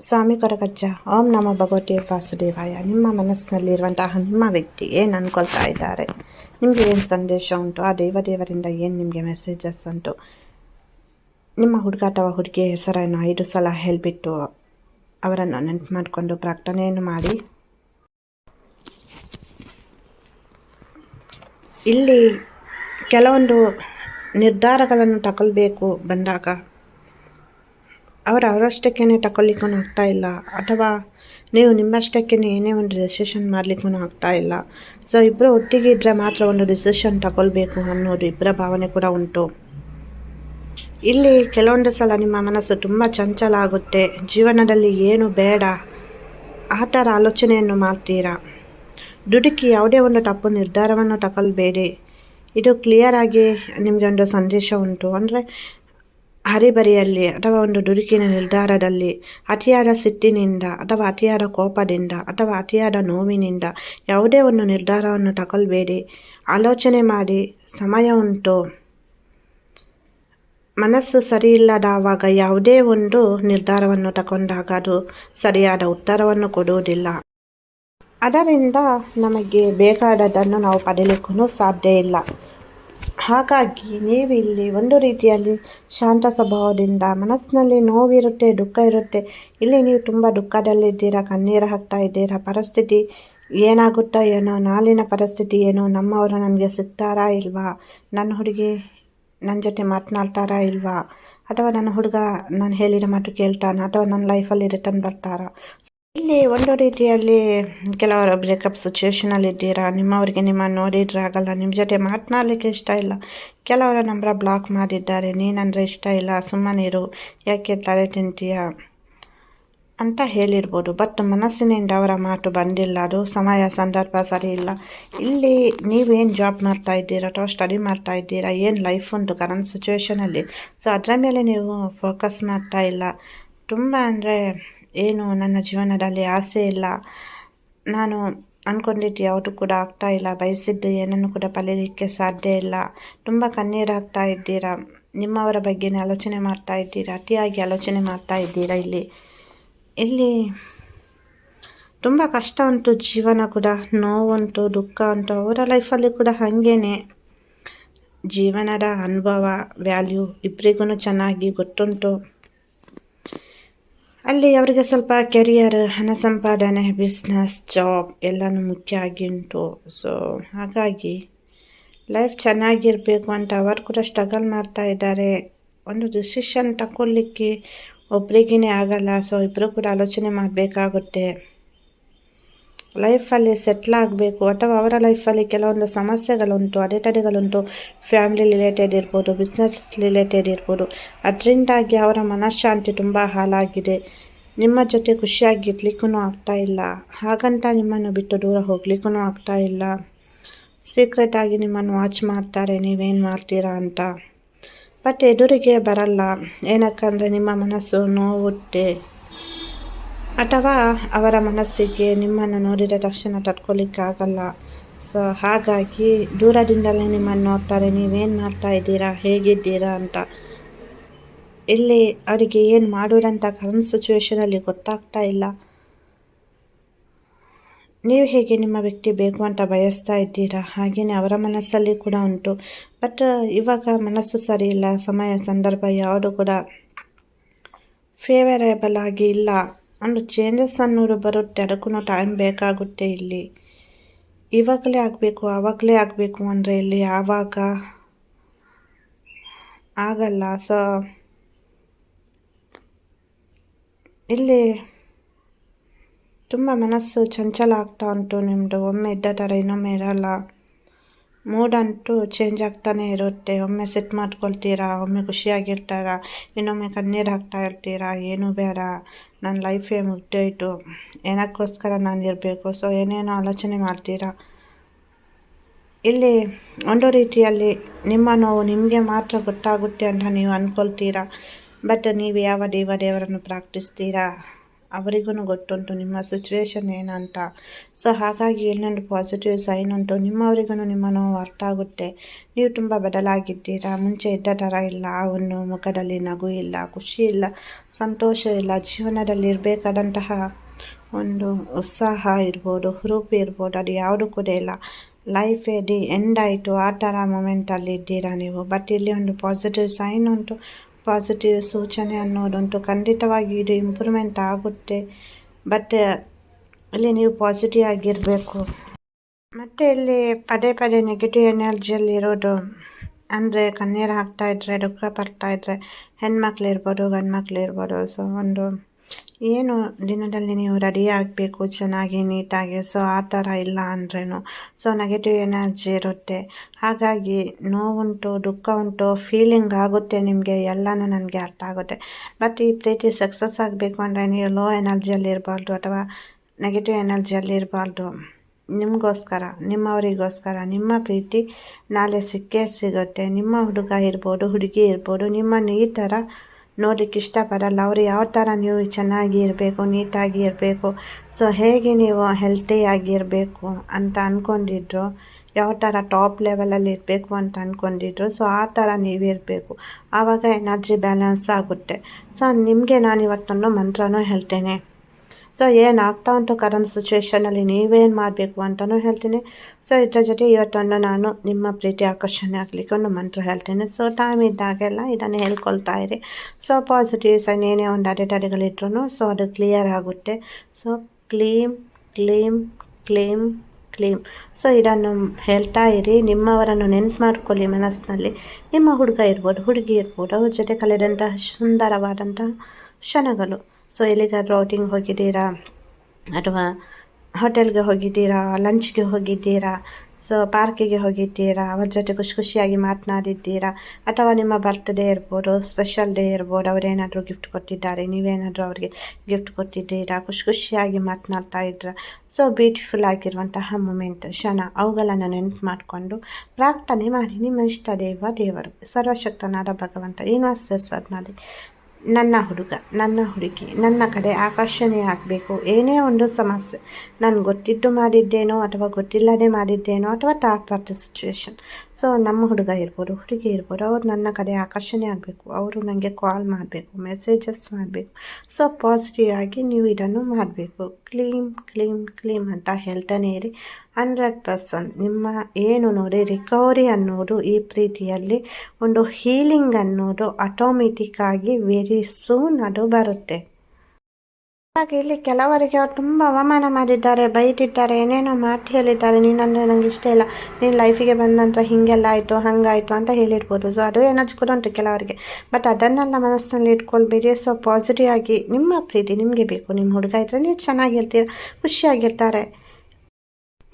ಸ್ವಾಮಿ ಕೊರಗಜ್ಜ, ಓಂ ನಮ ಭಗವತಿ ವಾಸುದೇವಾಯ. ನಿಮ್ಮ ಮನಸ್ಸಿನಲ್ಲಿರುವಂತಹ ನಿಮ್ಮ ವ್ಯಕ್ತಿ ಏನು ಅಂದ್ಕೊಳ್ತಾ ಇದ್ದಾರೆ? ನಿಮಗೆ ಏನು ಸಂದೇಶ ಉಂಟು? ಆ ದೇವದೇವರಿಂದ ಏನು ನಿಮಗೆ ಮೆಸೇಜಸ್ ಉಂಟು? ನಿಮ್ಮ ಹುಡುಗ ಅಥವಾ ಹುಡುಗಿಯ ಹೆಸರನ್ನು ಐದು ಸಲ ಹೇಳಿಬಿಟ್ಟು ಅವರನ್ನು ನೆನಪು ಮಾಡಿಕೊಂಡು ಪ್ರಾರ್ಥನೆಯನ್ನು ಮಾಡಿ. ಇಲ್ಲಿ ಕೆಲವೊಂದು ನಿರ್ಧಾರಗಳನ್ನು ತಗೊಳ್ಬೇಕು ಬಂದಾಗ. ಅವರು ಅವರಷ್ಟಕ್ಕೇ ತಗೊಳ್ಳಿಕ್ಕೂ ಆಗ್ತಾ ಇಲ್ಲ. ಅಥವಾ ನೀವು ನಿಮ್ಮಷ್ಟಕ್ಕೇ ಏನೇ ಒಂದು ಡಿಸಿಷನ್ ಮಾಡಲಿಕ್ಕೂ ಆಗ್ತಾ ಇಲ್ಲ. ಸೊ ಇಬ್ಬರು ಒಟ್ಟಿಗೆ ಇದ್ದರೆ ಮಾತ್ರ ಒಂದು ಡಿಸಿಷನ್ ತಗೊಳ್ಬೇಕು ಅನ್ನೋದು ಇಬ್ಬರ ಭಾವನೆ ಕೂಡ ಉಂಟು. ಇಲ್ಲಿ ಕೆಲವೊಂದು ಸಲ ನಿಮ್ಮ ಮನಸ್ಸು ತುಂಬ ಚಂಚಲ ಆಗುತ್ತೆ. ಜೀವನದಲ್ಲಿ ಏನು ಬೇಡ, ಆ ಥರ ಆಲೋಚನೆಯನ್ನು ಮಾಡ್ತೀರಾ? ದುಡುಕಿ ಯಾವುದೇ ಒಂದು ತಪ್ಪು ನಿರ್ಧಾರವನ್ನು ತಗೊಳ್ಬೇಡಿ ಇದು ಕ್ಲಿಯರ್ ಆಗಿ ನಿಮಗೆ ಒಂದು ಸಂದೇಶ ಉಂಟು. ಅಂದರೆ ಹರಿಬರಿಯಲ್ಲಿ ಅಥವಾ ಒಂದು ದುಡುಕಿನ ನಿರ್ಧಾರದಲ್ಲಿ, ಅತಿಯಾದ ಸಿಟ್ಟಿನಿಂದ ಅಥವಾ ಅತಿಯಾದ ಕೋಪದಿಂದ ಅಥವಾ ಅತಿಯಾದ ನೋವಿನಿಂದ ಯಾವುದೇ ಒಂದು ನಿರ್ಧಾರವನ್ನು ತಗೊಳ್ಬೇಡಿ. ಆಲೋಚನೆ ಮಾಡಿ, ಸಮಯ ಉಂಟು. ಮನಸ್ಸು ಸರಿಯಿಲ್ಲದಾವಾಗ ಯಾವುದೇ ಒಂದು ನಿರ್ಧಾರವನ್ನು ತಗೊಂಡಾಗ ಅದು ಸರಿಯಾದ ಉತ್ತರವನ್ನು ಕೊಡುವುದಿಲ್ಲ. ಅದರಿಂದ ನಮಗೆ ಬೇಕಾದದ್ದನ್ನು ನಾವು ಪಡೆಯಲಿಕ್ಕೂ ಸಾಧ್ಯ ಇಲ್ಲ ಹಾಗಾಗಿ ನೀವು ಇಲ್ಲಿ ಒಂದು ರೀತಿಯಲ್ಲಿ ಶಾಂತ ಸ್ವಭಾವದಿಂದ ಮನಸ್ಸಿನಲ್ಲಿ ನೋವಿರುತ್ತೆ, ದುಃಖ ಇರುತ್ತೆ. ಇಲ್ಲಿ ನೀವು ತುಂಬ ದುಃಖದಲ್ಲಿದ್ದೀರಾ ಕಣ್ಣೀರು ಹಾಕ್ತಾ ಇದ್ದೀರಾ, ಪರಿಸ್ಥಿತಿ ಏನಾಗುತ್ತಾ ಏನೋ ನಾಳಿನ ಪರಿಸ್ಥಿತಿ ಏನೋ, ನಮ್ಮವರು ನನಗೆ ಸಿಗ್ತಾರಾ ಇಲ್ವಾ? ನನ್ನ ಹುಡುಗಿ ನನ್ನ ಜೊತೆ ಮಾತನಾಡ್ತಾರಾ ಇಲ್ವಾ? ಅಥವಾ ನನ್ನ ಹುಡುಗ ನಾನು ಹೇಳಿರೋ ಮಾತು ಕೇಳ್ತಾನ? ಅಥವಾ ನನ್ನ ಲೈಫಲ್ಲಿ ರಿಟರ್ನ್ ಬರ್ತಾರಾ? ಇಲ್ಲಿ ಒಂದು ರೀತಿಯಲ್ಲಿ ಕೆಲವರು ಬ್ರೇಕಪ್ ಸಿಚುವೇಶನಲ್ಲಿ ಇದ್ದೀರಾ? ನಿಮ್ಮವರಿಗೆ ನಿಮ್ಮ ನೋಡಿದ್ರೆ ಆಗಲ್ಲ. ನಿಮ್ಮ ಜೊತೆ ಮಾತನಾಡಲಿಕ್ಕೆ ಇಷ್ಟ ಇಲ್ಲ. ಕೆಲವರ ನಂಬರ ಬ್ಲಾಕ್ ಮಾಡಿದ್ದಾರೆ. ನೀನಂದರೆ ಇಷ್ಟ ಇಲ್ಲ. ಸುಮ್ಮನಿರು ಯಾಕೆ ತಲೆ ತಿಂತೀಯ? ಅಂತ ಹೇಳಿರ್ಬೋದು. ಬಟ್ ಮನಸ್ಸಿನಿಂದ ಅವರ ಮಾತು ಬಂದಿಲ್ಲ. ಅದು ಸಮಯ, ಸಂದರ್ಭ ಸರಿ ಇಲ್ಲ. ಇಲ್ಲಿ ನೀವೇನು ಜಾಬ್ ಮಾಡ್ತಾ ಇದ್ದೀರಾ? ಅಥವಾ ಸ್ಟಡಿ ಮಾಡ್ತಾ ಇದ್ದೀರಾ? ಏನು ಲೈಫ್ ಉಂಟು ಕರೆಂಟ್ ಸಿಚುವೇಶನಲ್ಲಿ ಸೊ ಅದರ ಮೇಲೆ ನೀವು ಫೋಕಸ್ ಮಾಡ್ತಾ ಇಲ್ಲ. ತುಂಬ ಅಂದರೆ ಏನು ನನ್ನ ಜೀವನದಲ್ಲಿ ಆಸೆ ಇಲ್ಲ. ನಾನು ಅಂದ್ಕೊಂಡಿದ್ದು ಯಾವುದು ಕೂಡ ಆಗ್ತಾ ಇಲ್ಲ. ಬಯಸಿದ್ದು ಏನನ್ನು ಕೂಡ ಪಲೀಲಿಕ್ಕೆ ಸಾಧ್ಯ ಇಲ್ಲ. ತುಂಬ ಕಣ್ಣೀರಾಗ್ತಾ ಇದ್ದೀರಾ? ನಿಮ್ಮವರ ಬಗ್ಗೆನೇ ಆಲೋಚನೆ ಮಾಡ್ತಾ ಇದ್ದೀರಾ? ಅತಿಯಾಗಿ ಆಲೋಚನೆ ಮಾಡ್ತಾ ಇದ್ದೀರಾ ಇಲ್ಲಿ? ಇಲ್ಲಿ ತುಂಬ ಕಷ್ಟ ಉಂಟು. ಜೀವನ ಕೂಡ, ನೋವುಂಟು, ದುಃಖ ಉಂಟು. ಅವರ ಲೈಫಲ್ಲಿ ಕೂಡ ಹಾಗೇನೆ. ಜೀವನದ ಅನುಭವ, ವ್ಯಾಲ್ಯೂ ಇಬ್ಬರಿಗೂ ಚೆನ್ನಾಗಿ ಗೊತ್ತುಂಟು. ಅಲ್ಲಿ ಅವರಿಗೆ ಸ್ವಲ್ಪ ಕೆರಿಯರ್, ಹಣ ಸಂಪಾದನೆ ಬಿಸ್ನೆಸ್ ಜಾಬ್ ಎಲ್ಲನೂ ಮುಖ್ಯ ಆಗಿ ಉಂಟು ಸೊ ಹಾಗಾಗಿ ಲೈಫ್ ಚೆನ್ನಾಗಿರಬೇಕು ಅಂತ ಅವರು ಕೂಡ ಸ್ಟ್ರಗಲ್ ಮಾಡ್ತಾ ಇದ್ದಾರೆ. ಒಂದು ಡಿಸಿಷನ್ ತಗೊಳ್ಲಿಕ್ಕೆ ಒಬ್ರಿಗೇ ಆಗಲ್ಲ. ಸೊ ಇಬ್ಬರು ಕೂಡ ಆಲೋಚನೆ ಮಾಡಬೇಕಾಗುತ್ತೆ. ಲೈಫಲ್ಲಿ ಸೆಟ್ಲ್ ಆಗಬೇಕು ಅಥವಾ ಅವರ ಲೈಫಲ್ಲಿ ಕೆಲವೊಂದು ಸಮಸ್ಯೆಗಳುಂಟು, ಅಡೆತಡೆಗಳುಂಟು ಫ್ಯಾಮಿಲಿ ರಿಲೇಟೆಡ್ ಇರ್ಬೋದು ಬಿಸ್ನೆಸ್ ರಿಲೇಟೆಡ್ ಇರ್ಬೋದು. ಅದರಿಂದಾಗಿ ಅವರ ಮನಃಶಾಂತಿ ತುಂಬ ಹಾಳಾಗಿದೆ. ನಿಮ್ಮ ಜೊತೆ ಖುಷಿಯಾಗಿರ್ಲಿಕ್ಕೂ ಆಗ್ತಾ ಇಲ್ಲ. ಹಾಗಂತ ನಿಮ್ಮನ್ನು ಬಿಟ್ಟು ದೂರ ಹೋಗ್ಲಿಕ್ಕೂ ಆಗ್ತಾ ಇಲ್ಲ. ಸೀಕ್ರೆಟಾಗಿ ನಿಮ್ಮನ್ನು ವಾಚ್ ಮಾಡ್ತಾರೆ, ನೀವೇನು ಮಾಡ್ತೀರಾ ಅಂತ. ಬಟ್ ಎದುರಿಗೆ ಬರಲ್ಲ. ಏನಕ್ಕಂದರೆ ನಿಮ್ಮ ಮನಸ್ಸು ನೋವುತ್ತೆ ಅಥವಾ ಅವರ ಮನಸ್ಸಿಗೆ ನಿಮ್ಮನ್ನು ನೋಡಿದ ತಕ್ಷಣ ತಟ್ಕೊಳ್ಳಿಕ್ಕಾಗಲ್ಲ ಸೊ, ಹಾಗಾಗಿ ದೂರದಿಂದಲೇ ನಿಮ್ಮನ್ನು ನೋಡ್ತಾರೆ, ನೀವೇನು ಮಾಡ್ತಾ ಇದ್ದೀರಾ, ಹೇಗಿದ್ದೀರಾ ಅಂತ. ಇಲ್ಲಿ ಅವರಿಗೆ ಏನು ಮಾಡೋರಂಥ ಕರೆಂಟ್ ಸಿಚುವೇಶನಲ್ಲಿ ಗೊತ್ತಾಗ್ತಾ ಇಲ್ಲ. ನೀವು ಹೇಗೆ ನಿಮ್ಮ ವ್ಯಕ್ತಿ ಬೇಕು ಅಂತ ಬಯಸ್ತಾ ಇದ್ದೀರಾ? ಹಾಗೆಯೇ ಅವರ ಮನಸ್ಸಲ್ಲಿ ಕೂಡ ಉಂಟು. ಬಟ್ ಇವಾಗ ಮನಸ್ಸು ಸರಿ ಇಲ್ಲ, ಸಮಯ, ಸಂದರ್ಭ ಯಾವುದು ಕೂಡ ಫೇವರೇಬಲ್ ಆಗಿ ಇಲ್ಲ. ಒಂದು ಚೇಂಜಸ್ ಅನ್ನೋರು ಬರುತ್ತೆ ಅದಕ್ಕೂ ಟೈಮ್ ಬೇಕಾಗುತ್ತೆ ಇಲ್ಲಿ. ಇವಾಗಲೇ ಆಗಬೇಕು ಆವಾಗಲೇ ಆಗಬೇಕು ಅಂದರೆ ಇಲ್ಲಿ ಯಾವಾಗ? ಆಗಲ್ಲ ಸೊ ಇಲ್ಲಿ ತುಂಬ ಮನಸ್ಸು ಚಂಚಲ ಆಗ್ತಾ ಉಂಟು ನಿಮ್ಮದು ಒಮ್ಮೆ ಇದ್ದ ಥರ ಇನ್ನೊಮ್ಮೆ ಇರಲ್ಲ. ಮೂಡ್ ಅಂತೂ ಚೇಂಜ್ ಆಗ್ತಾನೆ ಇರುತ್ತೆ. ಒಮ್ಮೆ ಸೆಟ್ ಮಾಡ್ಕೊಳ್ತೀರಾ, ಒಮ್ಮೆ ಖುಷಿಯಾಗಿರ್ತಾರ, ಇನ್ನೊಮ್ಮೆ ಕಣ್ಣೀರು ಹಾಕ್ತಾ ಇರ್ತೀರಾ, ಏನೂ ಬೇಡ. ನನ್ನ ಲೈಫೇ ಮುಗ್ದೋಯ್ತು. ಏನಕ್ಕೋಸ್ಕರ ನಾನು ಇರಬೇಕು? ಸೊ ಏನೇನೋ ಆಲೋಚನೆ ಮಾಡ್ತೀರಾ? ಇಲ್ಲಿ ಒಂದು ರೀತಿಯಲ್ಲಿ ನಿಮ್ಮ ನೋವು ನಿಮಗೆ ಮಾತ್ರ ಗೊತ್ತಾಗುತ್ತೆ ಅಂತ ನೀವು ಅಂದ್ಕೊಳ್ತೀರಾ ಬಟ್ ನೀವು ಯಾವ ದೇವ ದೇವರನ್ನು ಪ್ರಾರ್ಥಿಸ್ತೀರಾ? ಅವರಿಗೂ ಗೊತ್ತುಂಟು, ನಿಮ್ಮ ಸಿಚುವೇಶನ್ ಏನಂತ. ಸೊ ಹಾಗಾಗಿ ಇಲ್ಲೊಂದು ಪಾಸಿಟಿವ್ ಸೈನ್ ಉಂಟು ನಿಮ್ಮವರಿಗೂ ನಿಮ್ಮ ನೋವು ಅರ್ಥ ಆಗುತ್ತೆ. ನೀವು ತುಂಬ ಬದಲಾಗಿದ್ದೀರಾ, ಮುಂಚೆ ಇದ್ದ ಥರ ಇಲ್ಲ, ಅವನು ಮುಖದಲ್ಲಿ ನಗು ಇಲ್ಲ, ಖುಷಿ ಇಲ್ಲ, ಸಂತೋಷ ಇಲ್ಲ, ಜೀವನದಲ್ಲಿ ಇರಬೇಕಾದಂತಹ ಒಂದು ಉತ್ಸಾಹ ಇರ್ಬೋದು, ಹುರುಪು ಇರ್ಬೋದು, ಅದು ಯಾವುದು ಕೂಡ ಇಲ್ಲ. ಲೈಫ್ ಡಿ ಎಂಡ್ ಆಯಿತು, ಆ ಥರ ಮೂಮೆಂಟಲ್ಲಿ ಇದ್ದೀರಾ ನೀವು? ಬಟ್ ಇಲ್ಲಿ ಒಂದು ಪಾಸಿಟಿವ್ ಸೈನ್ ಉಂಟು ಪಾಸಿಟಿವ್ ಸೂಚನೆ ಅನ್ನೋದುಂಟು. ಖಂಡಿತವಾಗಿ ಇದು ಇಂಪ್ರೂವ್ಮೆಂಟ್ ಆಗುತ್ತೆ. ಬಟ್ ಅಲ್ಲಿ ನೀವು ಪಾಸಿಟಿವ್ ಆಗಿರಬೇಕು. ಮತ್ತು ಇಲ್ಲಿ ಪದೇ ಪದೇ ನೆಗೆಟಿವ್ ಎನರ್ಜಿಯಲ್ಲಿ ಇರೋದು. ಅಂದರೆ ಕಣ್ಣೀರು ಹಾಕ್ತಾಯಿದ್ರೆ ದುಃಖ ಪಡ್ತಾ ಇದ್ರೆ, ಹೆಣ್ಮಕ್ಳು ಇರ್ಬೋದು ಗಂಡು ಇರ್ಬೋದು. ಸೊ ಒಂದು ಏನು ದಿನದಲ್ಲಿ ನೀವು ರೆಡಿ ಆಗಬೇಕು, ಚೆನ್ನಾಗಿ ನೀಟಾಗಿ ಸೊ ಆ ಥರ ಇಲ್ಲ ಅಂದ್ರೂ ಸೊ ನೆಗೆಟಿವ್ ಎನರ್ಜಿ ಇರುತ್ತೆ. ಹಾಗಾಗಿ ನೋವುಂಟು ದುಃಖ ಉಂಟು ಫೀಲಿಂಗ್ ಆಗುತ್ತೆ ನಿಮಗೆ, ಎಲ್ಲನೂ ನನಗೆ ಅರ್ಥ ಆಗುತ್ತೆ. ಬಟ್ ಈ ಪ್ರೀತಿ ಸಕ್ಸಸ್ ಆಗಬೇಕು ಅಂದರೆ ನೀವು ಲೋ ಎನರ್ಜಿಯಲ್ಲಿ ಇರಬಾರ್ದು ಅಥವಾ ನೆಗೆಟಿವ್ ಎನರ್ಜಿಯಲ್ಲಿ ಇರಬಾರ್ದು. ನಿಮಗೋಸ್ಕರ, ನಿಮ್ಮವರಿಗೋಸ್ಕರ, ನಿಮ್ಮ ಪ್ರೀತಿ ನಾಳೆ ಸಿಕ್ಕೇ ಸಿಗುತ್ತೆ. ನಿಮ್ಮ ಹುಡುಗ ಇರ್ಬೋದು, ಹುಡುಗಿ ಇರ್ಬೋದು ನಿಮ್ಮನ್ನು ಈ ಥರ ನೋಡಲಿಕ್ಕೆ ಇಷ್ಟಪಡಲ್ಲ. ಅವರು ಯಾವ ಥರ ನೀವು ಚೆನ್ನಾಗಿ ಇರಬೇಕು, ನೀಟಾಗಿ ಇರಬೇಕು, ಸೊ ಹೇಗೆ ನೀವು ಹೆಲ್ತಿಯಾಗಿರಬೇಕು ಅಂತ ಅಂದ್ಕೊಂಡಿದ್ರು ಯಾವ ಥರ ಟಾಪ್ ಲೆವೆಲಲ್ಲಿ ಇರಬೇಕು ಅಂತ ಅಂದ್ಕೊಂಡಿದ್ರು ಸೊ ಆ ಥರ ನೀವಿರಬೇಕು ಆವಾಗ ಎನರ್ಜಿ ಬ್ಯಾಲೆನ್ಸ್ ಆಗುತ್ತೆ. ಸೊ ನಿಮಗೆ ನಾನು ಇವತ್ತೊಂದು ಮಂತ್ರನೂ ಹೇಳ್ತೇನೆ. ಸೊ ಏನಾಗ್ತಾ ಉಂಟು ಕರೆಂಟ್ ಸಿಚುವೇಶನಲ್ಲಿ ನೀವೇನು ಮಾಡಬೇಕು ಅಂತಲೂ ಹೇಳ್ತೀನಿ. ಸೊ ಇದ್ರ ಜೊತೆ ಇವತ್ತೊಂದು ನಾನು ನಿಮ್ಮ ಪ್ರೀತಿ ಆಕರ್ಷಣೆ ಆಗಲಿಕ್ಕೆ ಒಂದು ಮಂತ್ರ ಹೇಳ್ತೇನೆ. ಸೊ ಟೈಮ್ ಇದ್ದಾಗೆಲ್ಲ ಇದನ್ನು ಹೇಳ್ಕೊಳ್ತಾ ಇರಿ. ಸೊ ಪಾಸಿಟಿವ್ ಸೈನ್ ಏನೇ ಒಂದು ಅಡೆತಡೆಗಳಿದ್ರು ಸೊ ಅದು ಕ್ಲಿಯರ್ ಆಗುತ್ತೆ. ಸೊ ಕ್ಲೀಮ್ ಕ್ಲೀಮ್ ಕ್ಲೀಮ್ ಕ್ಲೀಮ್ ಸೊ ಇದನ್ನು ಹೇಳ್ತಾ ಇರಿ. ನಿಮ್ಮವರನ್ನು ನೆನ್ಪು ಮಾಡ್ಕೊಳ್ಳಿ ಮನಸ್ಸಿನಲ್ಲಿ. ನಿಮ್ಮ ಹುಡುಗ ಇರ್ಬೋದು, ಹುಡುಗಿ ಇರ್ಬೋದು, ಅವ್ರ ಜೊತೆ ಕಳೆದಂತಹ ಸುಂದರವಾದಂತಹ ಕ್ಷಣಗಳು. ಸೊ ಎಲ್ಲಿಗಾದರೂ ಔಟಿಂಗ್ ಹೋಗಿದ್ದೀರಾ? ಅಥವಾ ಹೋಟೆಲ್ಗೆ ಹೋಗಿದ್ದೀರಾ? ಲಂಚ್ಗೆ ಹೋಗಿದ್ದೀರಾ? ಸೊ ಪಾರ್ಕಿಗೆ ಹೋಗಿದ್ದೀರಾ? ಅವ್ರ ಜೊತೆ ಖುಷಿ ಖುಷಿಯಾಗಿ ಮಾತನಾಡಿದ್ದೀರಾ? ಅಥವಾ ನಿಮ್ಮ ಬರ್ತ್ಡೇ ಇರ್ಬೋದು ಸ್ಪೆಷಲ್ ಡೇ ಇರ್ಬೋದು ಅವರೇನಾದರೂ ಗಿಫ್ಟ್ ಕೊಟ್ಟಿದ್ದಾರೆ ನೀವೇನಾದರೂ ಅವ್ರಿಗೆ ಗಿಫ್ಟ್ ಕೊಟ್ಟಿದ್ದೀರಾ? ಖುಷಿ ಖುಷಿಯಾಗಿ ಮಾತನಾಡ್ತಾ ಇದ್ದೀರಾ ಸೊ ಬ್ಯೂಟಿಫುಲ್ ಆಗಿರುವಂತಹ ಮೂಮೆಂಟ್ ಕ್ಷಣ, ಅವುಗಳನ್ನು ನೆನಪು ಮಾಡಿಕೊಂಡು ಪ್ರಾರ್ಥನೆ ಮಾಡಿ. ನಿಮ್ಮ ಇಷ್ಟ ದೇವ ದೇವರು, ಸರ್ವಶಕ್ತನಾದ ಭಗವಂತ ಏನು ಸರ್ ಮಾಡಿ ನನ್ನ ಹುಡುಗ, ನನ್ನ ಹುಡುಗಿ, ನನ್ನ ಕಡೆ ಆಕರ್ಷಣೆ ಆಗಬೇಕು. ಏನೇ ಒಂದು ಸಮಸ್ಯೆ. ನಾನು ಗೊತ್ತಿದ್ದು ಮಾಡಿದ್ದೇನೋ ಅಥವಾ ಗೊತ್ತಿಲ್ಲದೆ ಮಾಡಿದ್ದೇನೋ ಅಥವಾ ಥರ್ಡ್ ಪಾರ್ಟಿ ಸಿಚುವೇಶನ್ ಸೊ ನಮ್ಮ ಹುಡುಗ ಇರ್ಬೋದು, ಹುಡುಗಿ ಇರ್ಬೋದು, ಅವ್ರು ನನ್ನ ಕಡೆ ಆಕರ್ಷಣೆ ಆಗಬೇಕು. ಅವರು ನನಗೆ ಕಾಲ್ ಮಾಡಬೇಕು ಮೆಸೇಜಸ್ ಮಾಡಬೇಕು. ಸೊ ಪಾಸಿಟಿವ್ ಆಗಿ ನೀವು ಇದನ್ನು ಮಾಡಬೇಕು. ಕ್ಲೀಮ್ ಕ್ಲೀಮ್ ಕ್ಲೀಮ್ ಅಂತ ಹೇಳ್ತಾನೆ ಇರಿ. Hundred percent. ನಿಮ್ಮ ಏನು ನೋಡಿ, ರಿಕವರಿ ಅನ್ನೋದು ಈ ಪ್ರೀತಿಯಲ್ಲಿ ಒಂದು ಹೀಲಿಂಗ್ ಅನ್ನೋದು ಆಟೋಮೆಟಿಕ್ಕಾಗಿ ವೆರಿ ಸೂನ್ ಅದು ಬರುತ್ತೆ. ಹಾಗೆ ಇಲ್ಲಿ ಕೆಲವರಿಗೆ ಅವ್ರು ತುಂಬ ಅವಮಾನ ಮಾಡಿದ್ದಾರೆ, ಬೈದಿದ್ದಾರೆ, ಏನೇನೋ ಮಾತು ಹೇಳಿದ್ದಾರೆ. ನೀನಂದರೆ ನನಗೆ ಇಷ್ಟ ಇಲ್ಲ. ನೀನು ಲೈಫಿಗೆ ಬಂದ ನಂತರ ಹೀಗೆಲ್ಲ ಆಯಿತು ಹಂಗಾಯಿತು ಅಂತ ಹೇಳಿರ್ಬೋದು. ಸೊ ಅದು ಏನಾದ್ರು ಕೂಡ ಉಂಟು ಕೆಲವರಿಗೆ. ಬಟ್ ಅದನ್ನೆಲ್ಲ ಮನಸ್ಸಿನಲ್ಲಿ ಇಟ್ಕೊಳ್ಬೇಡಿ. ಸೊ ಪಾಸಿಟಿವ್ ಆಗಿ ನಿಮ್ಮ ಪ್ರೀತಿ ನಿಮಗೆ ಬೇಕು. ನಿಮ್ಮ ಹುಡುಗ ಇದ್ದರೆ ನೀವು ಚೆನ್ನಾಗಿರ್ತೀರ, ಖುಷಿಯಾಗಿರ್ತಾರೆ.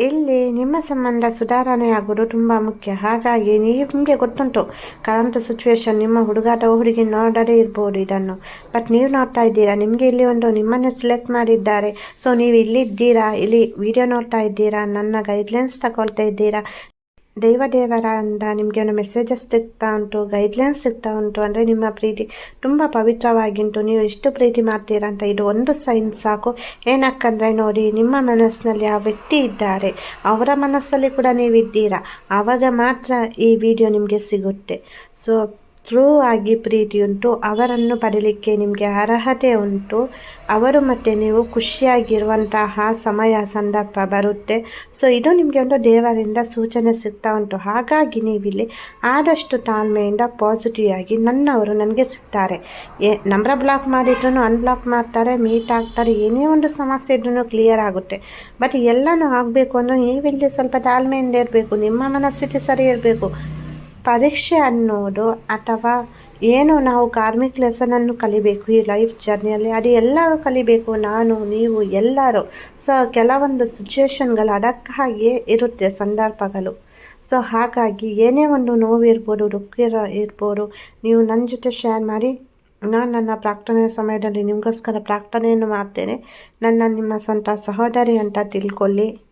ಇಲ್ಲಿ ನಿಮ್ಮ ಸಂಬಂಧ ಸುಧಾರಣೆ ಆಗೋದು ತುಂಬ ಮುಖ್ಯ. ಹಾಗಾಗಿ ನಿಮಗೆ ಗೊತ್ತುಂಟು ಕರೆಂಟ್ ಸಿಚುವೇಶನ್ ನಿಮ್ಮ ಹುಡುಗಾಟ ಹುಡುಗಿ ನೋಡದೇ ಇರ್ಬೋದು ಇದನ್ನು. ಬಟ್ ನೀವು ನೋಡ್ತಾ ಇದ್ದೀರಾ, ನಿಮಗೆ ಇಲ್ಲಿ ಒಂದು ನಿಮ್ಮನ್ನೇ ಸೆಲೆಕ್ಟ್ ಮಾಡಿದ್ದಾರೆ. ಸೊ ನೀವು ಇಲ್ಲಿ ಇದ್ದೀರಾ ಇಲ್ಲಿ ವಿಡಿಯೋ ನೋಡ್ತಾ ಇದ್ದೀರಾ, ನನ್ನ ಗೈಡ್ಲೈನ್ಸ್ ತಗೊಳ್ತಾ ಇದ್ದೀರಾ. ದೇವ ದೇವರಿಂದ ನಿಮಗೆ ಒಂದು ಮೆಸೇಜಸ್ ಸಿಗ್ತಾ ಉಂಟು ಗೈಡ್ಲೈನ್ಸ್ ಸಿಗ್ತಾ ಉಂಟು ಅಂದರೆ ನಿಮ್ಮ ಪ್ರೀತಿ ತುಂಬ ಪವಿತ್ರವಾಗಿಂಟು, ನೀವು ಎಷ್ಟು ಪ್ರೀತಿ ಮಾಡ್ತೀರಾ ಅಂತ ಇದು ಒಂದು ಸೈನ್ ಸಾಕು. ಏನಕ್ಕಂದರೆ ನೋಡಿ, ನಿಮ್ಮ ಮನಸ್ಸಿನಲ್ಲಿ ಆ ವ್ಯಕ್ತಿ ಇದ್ದಾರೆ. ಅವರ ಮನಸ್ಸಲ್ಲಿ ಕೂಡ ನೀವಿದ್ದೀರಾ. ಆವಾಗ ಮಾತ್ರ ಈ ವಿಡಿಯೋ ನಿಮಗೆ ಸಿಗುತ್ತೆ. ಸೊ ಟ್ರೂ ಆಗಿ ಪ್ರೀತಿಯುಂಟು ಅವರನ್ನು ಪಡೀಲಿಕ್ಕೆ ನಿಮಗೆ ಅರ್ಹತೆ ಉಂಟು. ಅವರು ಮತ್ತು ನೀವು ಖುಷಿಯಾಗಿರುವಂತಹ ಸಮಯ, ಸಂದರ್ಭ ಬರುತ್ತೆ. ಸೊ ಇದು ನಿಮಗೆ ಒಂದು ದೇವರಿಂದ ಸೂಚನೆ ಸಿಗ್ತಾ ಉಂಟು. ಹಾಗಾಗಿ ನೀವಿಲ್ಲಿ ಆದಷ್ಟು ತಾಳ್ಮೆಯಿಂದ ಪಾಸಿಟಿವ್ ಆಗಿ ನನ್ನವರು ನನಗೆ ಸಿಗ್ತಾರೆ. ಏ ನಂಬರ್ ಬ್ಲಾಕ್ ಮಾಡಿದ್ರು ಅನ್ಬ್ಲಾಕ್ ಮಾಡ್ತಾರೆ ಮೀಟ್ ಆಗ್ತಾರೆ, ಏನೇ ಒಂದು ಸಮಸ್ಯೆ ಇದ್ರೂ ಕ್ಲಿಯರ್ ಆಗುತ್ತೆ. ಬಟ್ ಎಲ್ಲನೂ ಆಗಬೇಕು ಅಂದರೆ ನೀವಿಲ್ಲಿ ಸ್ವಲ್ಪ ತಾಳ್ಮೆಯಿಂದ ಇರಬೇಕು, ನಿಮ್ಮ ಮನಸ್ಥಿತಿ ಸರಿ ಇರಬೇಕು. ಪರೀಕ್ಷೆ ಅನ್ನೋದು ಅಥವಾ ಏನು ನಾವು ಕಾರ್ಮಿಕ್ ಲೆಸನನ್ನು ಕಲಿಬೇಕು ಈ ಲೈಫ್ ಜರ್ನಿಯಲ್ಲಿ ಅದು ಎಲ್ಲರೂ ಕಲಿಬೇಕು, ನಾನು, ನೀವು, ಎಲ್ಲರೂ. ಸೊ ಕೆಲವೊಂದು ಸಿಚುಯೇಷನ್ಗಳು ಅದಕ್ಕಾಗಿಯೇ ಇರುತ್ತೆ ಸಂದರ್ಭಗಳು. ಸೊ ಹಾಗಾಗಿ ಏನೇ ಒಂದು ನೋವಿರ್ಬೋದು ಇರ್ಬೋದು ಇರೋ ಇರ್ಬೋದು, ನೀವು ನನ್ನ ಜೊತೆ ಶೇರ್ ಮಾಡಿ, ನಾನು ನನ್ನ ಪ್ರಾರ್ಥನೆಯ ಸಮಯದಲ್ಲಿ ನಿಮಗೋಸ್ಕರ ಪ್ರಾರ್ಥನೆಯನ್ನು ಮಾಡ್ತೇನೆ. ನನ್ನ ನಿಮ್ಮ ಸ್ವಂತ ಸಹೋದರಿ ಅಂತ ತಿಳ್ಕೊಳ್ಳಿ.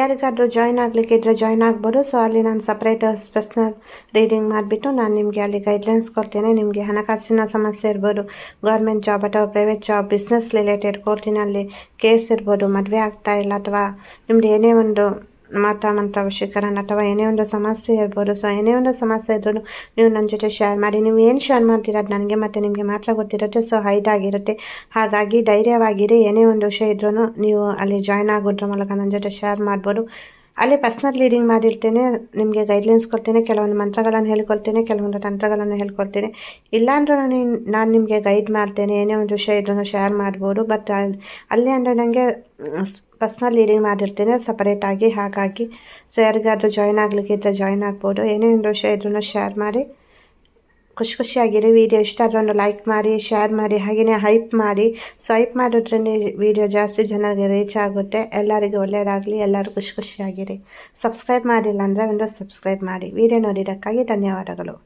ಯಾರಿಗಾದ್ರೂ ಜಾಯ್ನ್ ಆಗಲಿಕ್ಕೆ ಇದ್ರೆ ಜಾಯ್ನ್ ಆಗ್ಬೋದು. ಸೊ ಅಲ್ಲಿ ನಾನು ಸಪ್ರೇಟ್ ಸ್ಪೆಷನಲ್ ರೀಡಿಂಗ್ ಮಾಡಿಬಿಟ್ಟು ನಾನು ನಿಮಗೆ ಅಲ್ಲಿ ಗೈಡ್ಲೈನ್ಸ್ ಕೊಡ್ತೇನೆ. ನಿಮಗೆ ಹಣಕಾಸಿನ ಸಮಸ್ಯೆ ಇರ್ಬೋದು ಗೌರ್ಮೆಂಟ್ ಜಾಬ್ ಅಥವಾ ಪ್ರೈವೇಟ್ ಜಾಬ್ ಬಿಸ್ನೆಸ್ ರಿಲೇಟೆಡ್ ಕೋರ್ಟಿನಲ್ಲಿ ಕೇಸ್ ಇರ್ಬೋದು, ಮದುವೆ ಆಗ್ತಾ ಇಲ್ಲ ಅಥವಾ ನಿಮ್ದು ಏನೇ ಒಂದು ಮಾತಾ ಮಂತ್ರ ವಶೀಕರಣ ಅಥವಾ ಏನೇ ಒಂದು ಸಮಸ್ಯೆ ಇರ್ಬೋದು, ಸೊ ಏನೇ ಒಂದು ಸಮಸ್ಯೆ ಇದ್ರೂ ನೀವು ನನ್ನ ಜೊತೆ ಶೇರ್ ಮಾಡಿ. ನೀವು ಏನು ಶೇರ್ ಮಾಡ್ತೀರ ನನಗೆ ಮತ್ತು ನಿಮಗೆ ಮಾತ್ರ ಗೊತ್ತಿರುತ್ತೆ ಸೊ ಹೈದಾಗಿರುತ್ತೆ. ಹಾಗಾಗಿ ಧೈರ್ಯವಾಗಿರಿ. ಏನೇ ಒಂದು ವಿಷಯ ಇದ್ರೂ ನೀವು ಅಲ್ಲಿ ಜಾಯ್ನ್ ಆಗೋದ್ರ ಮೂಲಕ ನನ್ನ ಜೊತೆ ಶೇರ್ ಮಾಡ್ಬೋದು. ಅಲ್ಲಿ ಪರ್ಸ್ನಲ್ ರೀಡಿಂಗ್ ಮಾಡಿರ್ತೇನೆ, ನಿಮಗೆ ಗೈಡ್ಲೈನ್ಸ್ ಕೊಡ್ತೇನೆ, ಕೆಲವೊಂದು ಮಂತ್ರಗಳನ್ನು ಹೇಳ್ಕೊಳ್ತೇನೆ, ಕೆಲವೊಂದು ತಂತ್ರಗಳನ್ನು ಹೇಳ್ಕೊಳ್ತೇನೆ. ಇಲ್ಲಾಂದ್ರೂ ನಾನು ನಾನು ನಿಮಗೆ ಗೈಡ್ ಮಾಡ್ತೇನೆ. ಏನೇ ಒಂದು ವಿಷಯ ಇದ್ರೂ ಶೇರ್ ಮಾಡ್ಬೋದು. ಬಟ್ ಅಲ್ಲಿ ಅಂದರೆ ನನಗೆ ಪರ್ಸ್ನಲ್ ಲೀಡಿಂಗ್ ಮಾಡಿರ್ತೇನೆ ಸಪರೇಟಾಗಿ ಹಾಗಾಗಿ ಸೊ ಯಾರಿಗಾದರೂ ಜಾಯ್ನ್ ಆಗಲಿಕ್ಕಿದ್ರೆ ಜಾಯ್ನ್ ಆಗ್ಬೋದು. ಏನೇ ಒಂದು ವಿಷಯ ಇದ್ರೂ ಶೇರ್ ಮಾಡಿ. ಖುಷಿ ಖುಷಿಯಾಗಿರಿ. ವಿಡಿಯೋ ಇಷ್ಟ ಆದರೆ ಒಂದು ಲೈಕ್ ಮಾಡಿ ಶೇರ್ ಮಾಡಿ ಹಾಗೆಯೇ ಹೈಪ್ ಮಾಡಿ. ಸೊ ಹೈಪ್ ಮಾಡೋದ್ರಿಂದ ವಿಡಿಯೋ ಜಾಸ್ತಿ ಜನರಿಗೆ ರೀಚ್ ಆಗುತ್ತೆ. ಎಲ್ಲರಿಗೂ ಒಳ್ಳೆಯದಾಗಲಿ, ಎಲ್ಲರೂ ಖುಷಿ ಖುಷಿಯಾಗಿರಿ. ಸಬ್ಸ್ಕ್ರೈಬ್ ಮಾಡಿಲ್ಲ ಅಂದರೆ ಒಂದು ಸಬ್ಸ್ಕ್ರೈಬ್ ಮಾಡಿ. ವಿಡಿಯೋ ನೋಡಿದ್ದಕ್ಕಾಗಿ ಧನ್ಯವಾದಗಳು.